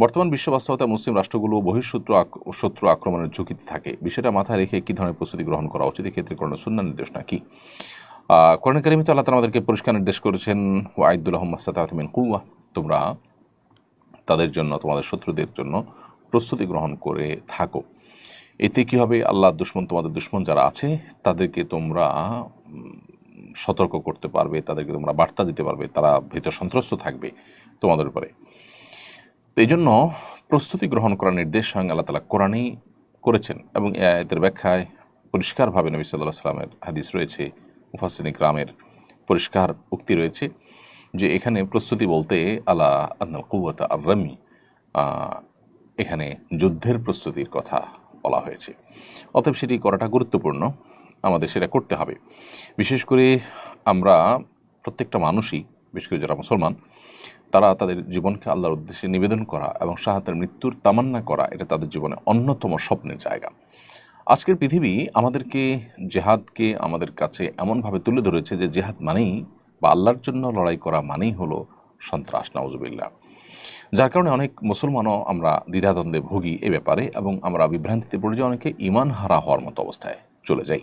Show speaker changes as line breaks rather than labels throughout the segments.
বর্তমান বিশ্ব বাস্তবতা মুসলিম রাষ্ট্রগুলো বহিঃশত্রু শত্রু আক্রমণের ঝুঁকিতে থাকে। বিষয়টা মাথায় রেখে কী ধরনের প্রস্তুতি গ্রহণ করা উচিত? এক্ষেত্রে কোনো শূন্য নির্দেশনা কি কোরআন কারিমিতে আল্লাহ তালা আমাদেরকে পরিষ্কার নির্দেশ করেছেন, ওয়াইদুল আহম্মদ সাতাহমিন কুয়া তোমরা তাদের জন্য, তোমাদের শত্রুদের জন্য প্রস্তুতি গ্রহণ করে থাকো। এতে কী হবে? আল্লাহ দুশ্মন, তোমাদের দুশ্মন যারা আছে, তাদেরকে তোমরা সতর্ক করতে পারবে, তাদেরকে তোমরা বার্তা দিতে পারবে, তারা ভীত সন্ত্রস্ত থাকবে তোমাদের উপরে। তো এই জন্য প্রস্তুতি গ্রহণ করার নির্দেশ স্বয়ং আল্লাহ তালা কোরআনেই করেছেন এবং এ আয়াতের ব্যাখ্যায় পরিষ্কারভাবে নবী সাল্লাহ সাল্লামের হাদিস রয়েছে মুফাসিন ইকরামের পরিষ্কার উক্তি রয়েছে যে এখানে প্রস্তুতি বলতে আলা আন্নাল কুয়াত আর রামি এখানে যুদ্ধের প্রস্তুতির কথা বলা হয়েছে। অতএব সেটি করাটা গুরুত্বপূর্ণ, আমাদের সেটা করতে হবে। বিশেষ করে আমরা প্রত্যেকটা মানুষই বিশেষ করে যারা মুসলমান, তারা তাদের জীবনকে আল্লাহর উদ্দেশ্যে নিবেদন করা এবং শাহাতের মৃত্যুর তামান্না করা, এটা তাদের জীবনে অন্যতম স্বপ্নের জায়গা। আজকের পৃথিবী আমাদেরকে জেহাদকে আমাদের কাছে এমনভাবে তুলে ধরেছে যে জেহাদ মানেই বা আল্লাহর জন্য লড়াই করা মানেই হলো সন্ত্রাস, নাউজুবিল্লাহ। যার কারণে অনেক মুসলমানও আমরা দ্বিধাদ্বন্দ্বে ভুগি এ ব্যাপারে এবং আমরা বিভ্রান্তিতে পড়ে যাই, অনেকে ইমান হারা হওয়ার মতো অবস্থায় চলে যাই।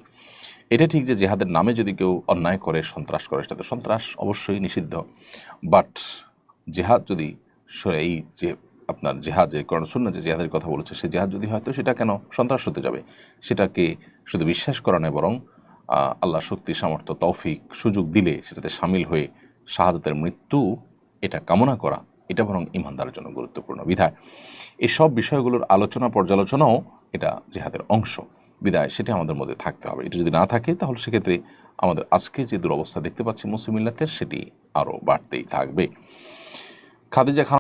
এটা ঠিক যে জেহাদের নামে যদি কেউ অন্যায় করে, সন্ত্রাস করে, সেটা তো সন্ত্রাস অবশ্যই নিষিদ্ধ। বাট জেহাদ যদি এই যে আপনার জেহাদ, যে করণ শূন্য যে জেহাদের কথা বলেছে, সে জেহাদ যদি হয়তো সেটা কেন সন্ত্রাস হতে যাবে? সেটাকে শুধু বিশ্বাস করা নয়, বরং আল্লাহ শক্তি, সামর্থ্য, তৌফিক, সুযোগ দিলে সেটাতে সামিল হয়ে শাহাদতের মৃত্যু, এটা কামনা করা, এটা বরং ইমানদারের জন্য গুরুত্বপূর্ণ বিধায়। এসব বিষয়গুলোর আলোচনা, পর্যালোচনাও এটা জেহাদের অংশ। বিদায় সেটা আমাদের মধ্যে থাকতে হবে। এটা যদি না থাকে, তাহলে সেক্ষেত্রে আমাদের আজকে যে দুরবস্থা দেখতে পাচ্ছি, মুসলিম মিল্লাতের সেটি আরও বাড়তেই থাকবে। খাদিজা খান